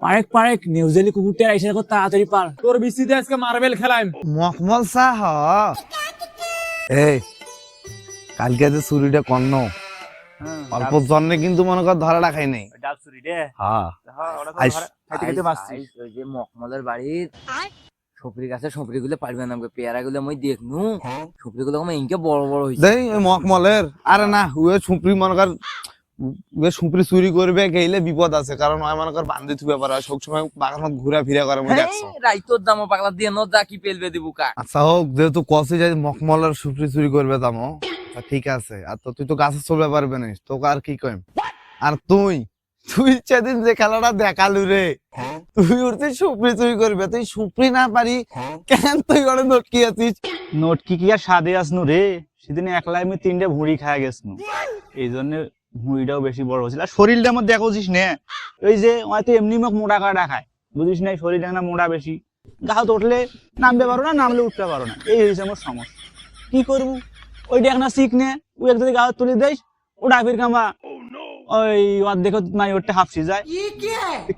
পারেক পারেক নিউজেলি কুকুরটা আইসে দেখো তাড়াতাড়ি পার। তোর বিসিতে আজকে মার্বেল খেলাম মখমল শাহ। এই কালকে যে চুরিটা কর্ণ। অল্প জন্মে কিন্তু মনে কর ধরাটা খাই নাই। ডাক চুরি রে। হ্যাঁ। আইস- ওই যে মকমলের বাড়ির সপরি গাছে সপরি গুলো পারবে না আমাকে পেয়ারা গুলো মই দেখনু। সপরি গুলো আমার ইনকে বড় বড় হয়েছে দেই মখমলের। আরে না উয়ে সুপ্রি মনে কর সুপ্রি চুরি করবে গেলে বিপদ আছে। কারণ ওই মনে কর বান্ধি থুবে পারে সব সময় বাগানত ঘুরা ফিরা করে মনে দেখছ রাইতোর দামও পাগলা দিয়ে নো যা কি পেলবে দিব কা আচ্ছা হোক যেহেতু কসে যাই মখমলের সুপ্রি চুরি করবে তা ঠিক আছে। আর তো তুই তো গাছে চলবে পারবে না তোকে আর কি কইম? আর তুই তুই সেদিন যে খেলাটা দেখালু রে তুই উঠতে সুপ্রি চুরি করবে তুই সুপ্রি না পারি কেন তুই ওরে নটকি আছিস? নোট কি কি আর স্বাদে আসনু রে? সেদিন একলাই আমি তিনটে ভুঁড়ি খায় গেছনু এই জন্য ভুঁড়িটাও বেশি বড় হয়েছিল। আর শরীরটা আমার দেখোছিস নে ওই যে হয়তো এমনি মুখ মোটা কাটা খায় বুঝিস না শরীরটা না মোটা বেশি। গাছ উঠলে নামতে পারো না নামলে উঠতে পারো না। এই হয়েছে আমার সমস্যা। কি করব? ওইটা একটা শিখ নে ওই এক যদি গাছ তুলে দেয় ওটা ফির কামা ওই অর্ধেক নাই ওটা হাফসি যায়।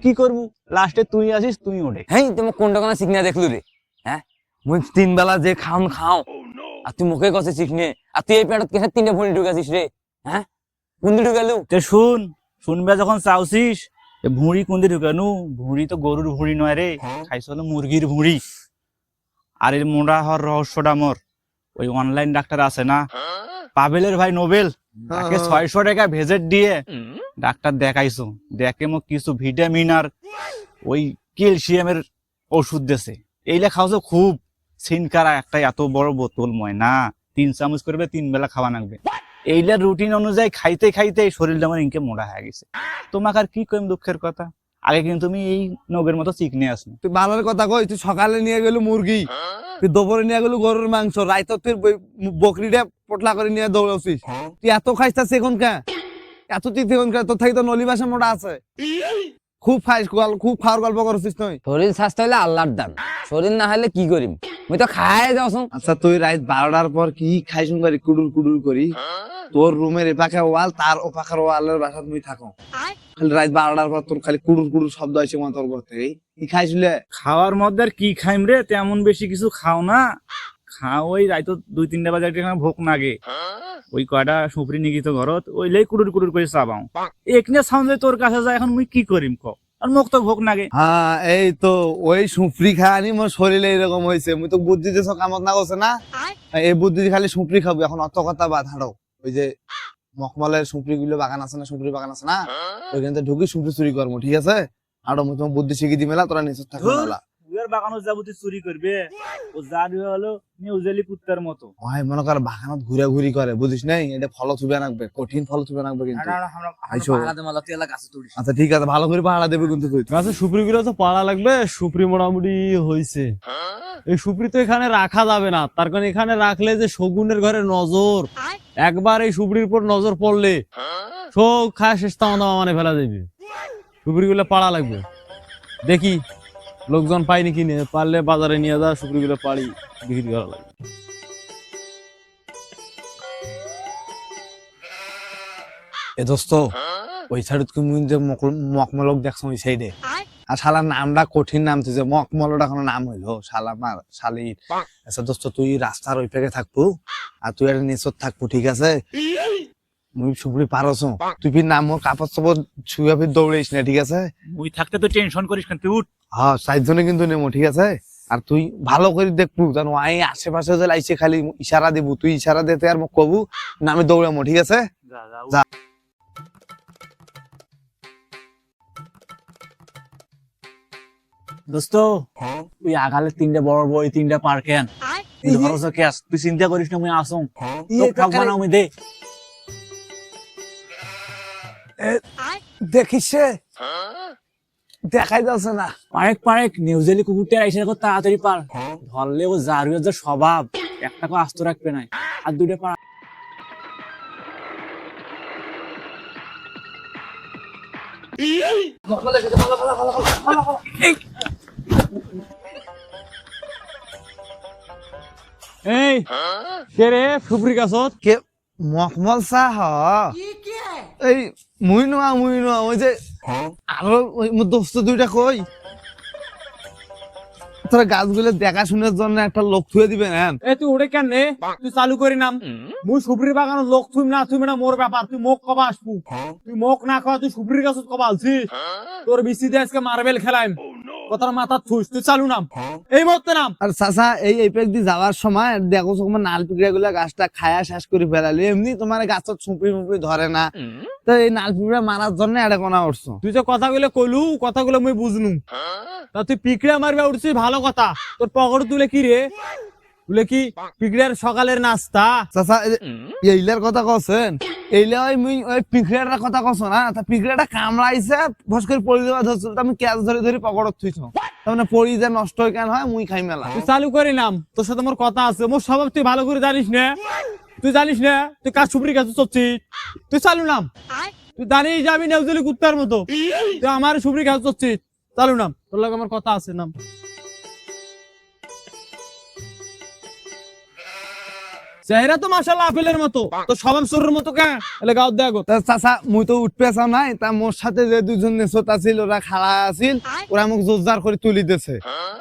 কি করব? লাস্টে তুই আসিস তুই ওঠে। হ্যাঁ তুমি কোনটা কোন সিগনা দেখলু রে হ্যাঁ? মুই তিন বেলা যে খাওন খাও। আর তুই মুখে কষে চিকনে আর তুই এই পেটত কেসে তিনটে ভুঁড়ি ঢুকাছিস রে? হ্যাঁ? কোন দিকে ঢুকালু? তে শুন শুনবে যখন চাওছিস এ ভুঁড়ি কোনদি ঢুকানু। ভুঁড়ি তো গরুর ভুঁড়ি নয় রে খাইছ হলো মুরগির ভুঁড়ি। আর এর মোড়া হওয়ার রহস্যটা মোর ওই অনলাইন ডাক্তার আছে না? পাবেলের ভাই নোবেল তাকে ছয়শো টাকা ভেজেট দিয়ে ডাক্তার দেখাইছো। দেখে মোক কিছু ভিটামিন আর ওই ক্যালসিয়ামের ওষুধ দেছে। এইলে খাওয়াছো খুব। সিনকারা একটা এত বড় বোতল ময় না তিন চামচ করবে তিন বেলা খাওয়া লাগবে। এইলার রুটিন অনুযায়ী খাইতে খাইতে এই শরীরটা আমার ইনকে মোড়া হয়ে গেছে। তোমাকে আর কি কইম দুঃখের কথা? আগে কিন্তু তুমি এই নগের মতো চিকনে আসনো তুই ভালোর কথা কই তুই সকালে নিয়ে গেলু মুরগি তুই দুপুরে নিয়ে গেলু গরুর মাংস রাইত তুই বকরিটা পটলা করে নিয়ে দৌড়াছিস। তুই এত খাইছিস এখন কে এত তুই এখন কে তোর থেকে তো নলি বাসা মোটা আছে। খুব খাইস গল- খুব খাওয়ার গল্প করছিস তুই। শরীর স্বাস্থ্য হলে আল্লাহর দান। শরীর না হলে কি করিম? মুই তো খাই যাওছ আচ্ছা তুই রাত বারোটার পর কি খাইছুন করি কুডুর কুডুর করি? তোর রুমের এপাকে ওয়াল তার ও পাখার ওয়ালের বাসা তুই থাকো। খালি রাত বারোটার পর তোর খালি কুডুর কুডুর শব্দ আসে মা তোর ঘর থেকে কি খাইছিলে? খাওয়ার মধ্যে আর কি খাইম রে? তেমন বেশি কিছু খাও না। খাও ওই রাইতো দুই তিনটা বাজার একটা ভোক নাগে। ওই কয়টা সুপরি নিগিত ঘরত ওইলেই কুড়ুর কুড়ুর করে চাবাও একনে সাউন্ড তোর কাছে যায় এখন মুই কি করিম ক আর মোক তো ভোক নাগে। হ্যাঁ এই তো ওই সুপ্রি খানি মোর শরীরে এরকম হয়েছে মুই তো বুদ্ধি দিয়েছ কামত না। করছে না এই বুদ্ধি খালি সুপ্রি খাব এখন অত কথা বাদ হাঁটো ওই যে মখমলের সুপ্রি গুলো বাগান আছে না সুপ্রি বাগান আছে না ওইখান ঢুকি সুপ্রি চুরি করব ঠিক আছে? আর মুই তোমার বুদ্ধি শিখি দি মেলা তোরা নিচে থাকবে। মেলা উয়ার বাগানো যাবতি চুরি করবে ও যা দিয়ে হলো নিউজেলি কুত্তার মতো। মনে কর বাগানত ঘুরে ঘুরি করে বুঝিস নাই? এটা ফল ছুবে রাখবে কঠিন ফল রাখবে কিন্তু। গাছে আচ্ছা ঠিক আছে ভালো করে পাহাড়া দেবে কিন্তু তুই। গাছে সুপ্রি গুলো তো পাড়া লাগবে সুপ্রি মোটামুটি হয়েছে এই সুপ্রি তো এখানে রাখা যাবে না। তার কারণ এখানে রাখলে যে শগুনের ঘরে নজর একবার এই সুপ্রির উপর নজর পড়লে সব খায় শেষ তামা মানে ফেলা দেবে। সুপ্রি গুলো পাড়া লাগবে। দেখি লোকজন পাইনি কিনে পারলে বাজারে নিয়ে যা সুপ্রি গুলো পাড়ি বিক্রি করা লাগবে। এ দোস্ত ওই সাইড তুমি যে মকমলক দেখছ ওই সাইডে। আর শালার নামটা কঠিন নাম তুই যে মকমলটা কোনো নাম হইল শালা মার শালির আচ্ছা দোস্ত তুই রাস্তার ওই পেকে থাকব আর তুই একটা নিচত থাকব ঠিক আছে? মুই সুপুরি পারছ তুই ফির নাম কাপড় চাপড় ছুঁয়ে ফির দৌড়াইস না ঠিক আছে? মুই থাকতে তো টেনশন করিস তুই উঠ। হ্যাঁ চারজনে কিন্তু নেব ঠিক আছে? আর তুই ভালো করে দেখব জানো আই আশেপাশে যে লাইছে খালি ইশারা দিব। তুই ইশারা দিতে আর মোক কবু না আমি দৌড়ামো ঠিক আছে? যা যা। দোস্ত তুই আগালে তিনটা বড় বই তিনটা পার্কেন। তুই ধরছ ক্যাশ তুই চিন্তা করিস না মুই আসুন থাকব না আমি দে। দেখিস দেখাই যাচ্ছে না। পারেক পারেক নিউজেলি কুকুরটা আইসে দেখো তাড়াতাড়ি পার। ধরলে ও জারুয়ের যে স্বভাব একটা করে আস্ত রাখবে না। আর দুইটা পার এই কে রে সুপ্রি গাছত কে মকমল চাহ? এই মুই নোয়া মুই নোয়া ওই যে আরও ওই মোর দোস্ত দুইটা কই তোরা গাছগুলো দেখাশোনার জন্য একটা লোক থুয়ে দিবেন হ্যাঁ এ তুই ওটা কেন রে তুই চালু করি নাম। মুই সুপ্রির বাগানের লোক তুই না তুই না মোর ব্যাপার তুই মোক কবা আসবু তুই মোক না খাওয়া তুই সুপ্রির কাছে কবা আলছিস তোর বিসিতে আজকে মার্বেল খেলাইম। কথার মাথা থুস তুই চালু নাম। এই মুহূর্তে নাম। আর চাচা এই এপেক পেক দিয়ে যাওয়ার সময় দেখো তোমার নাল পিঁপড়া গুলা গাছটা খায়া শেষ করে ফেলালি। এমনি তোমার গাছত ছুপড়ি মুপড়ি ধরে না। তো এই নাল পিঁপড়া মারার জন্য এটা কোনা উঠছো? তুই যে কথাগুলো কলু কথাগুলো মুই বুঝলুম তা তুই পিকড়ে মারবে উঠছিস ভালো কথা। তোর পকেট তুলে কি রে? তুলে কি পিকড়ের সকালের নাস্তা? চাচা এইলার কথা কছেন এইলা ওই মুই ওই পিঁপড়াটার কথা কছ না? তা পিঁপড়াটা কামড়াইছে ভস করে পড়ি দেওয়া ধরছিল আমি ক্যাচ ধরে ধরে পকড়ত থুইছ। মানে পড়ি যে নষ্ট হয়ে কেন হয় মুই খাই মেলা। তুই চালু করে নাম তোর সাথে মোর কথা আছে মোর স্বভাব তুই ভালো করে জানিস না। তুই জানিস না তুই কাজ সুপ্রি কাছে চচ্ছিস তুই চালু নাম। তুই জানিস যে আমি নেউজলি কুত্তার মতো। তুই আমার সুপ্রি কাছে চচ্ছিস চালু নাম তোর লাগে আমার কথা আছে নাম। চেহারা তো মাসাল্লাহ আপেলের মতো। তো স্বভাব শরীরের মতো কে? এলে গাও দেখো তা চাচা মুই তো উঠতে চাও নাই তা মোর সাথে যে দুজন নেশত আছিল ওরা খাড়া আছিল ওরা মোক জোরজার করে তুলি দিছে।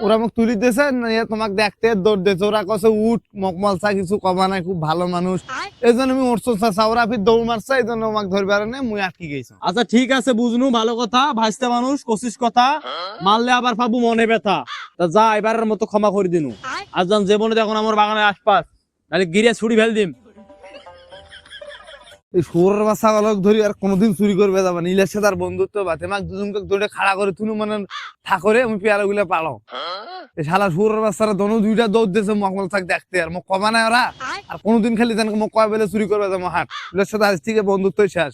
ওরা মোক তুলি দিছে তোমাক দেখতে দৌড় দিছে। ওরা কছে উঠ মকমল চা কিছু কবা নাই খুব ভালো মানুষ। এই জন্য আমি উঠছো চাচা ওরা ফির দৌড় মারছে এই জন্য আমাকে ধরবে আর মুই আটকে গেছি আচ্ছা ঠিক আছে বুঝনু ভালো কথা ভাসতে মানুষ কোশিস কথা। মারলে আবার পাবো মনে ব্যথা। তা যা এবারের মতো ক্ষমা করে দিনু। আর যান জীবনে দেখুন আমার বাগানের আশপাশ। তাহলে গিরিয়া ছুরি ফেল দিম। এই সুরের বাচ্চা ছাগলক ধরি আর কোনোদিন চুরি করবে যাবে না। ইলের সাথে আর বন্ধুত্ব বা মাক দুজনকে ধরে খাড়া করে তুনু মানে থাকরে, আমি পেয়ারা গুলা পালো এই শালা সুরের বাচ্চারা দোনো দুইটা দৌড় দিয়েছে মকমল থাক দেখতে। আর মোক কমা নাই ওরা। আর কোনোদিন খালি জানকে মোক কয় বেলে চুরি করবে যাব হাট। ইলের সাথে আজ থেকে বন্ধুত্বই শেষ।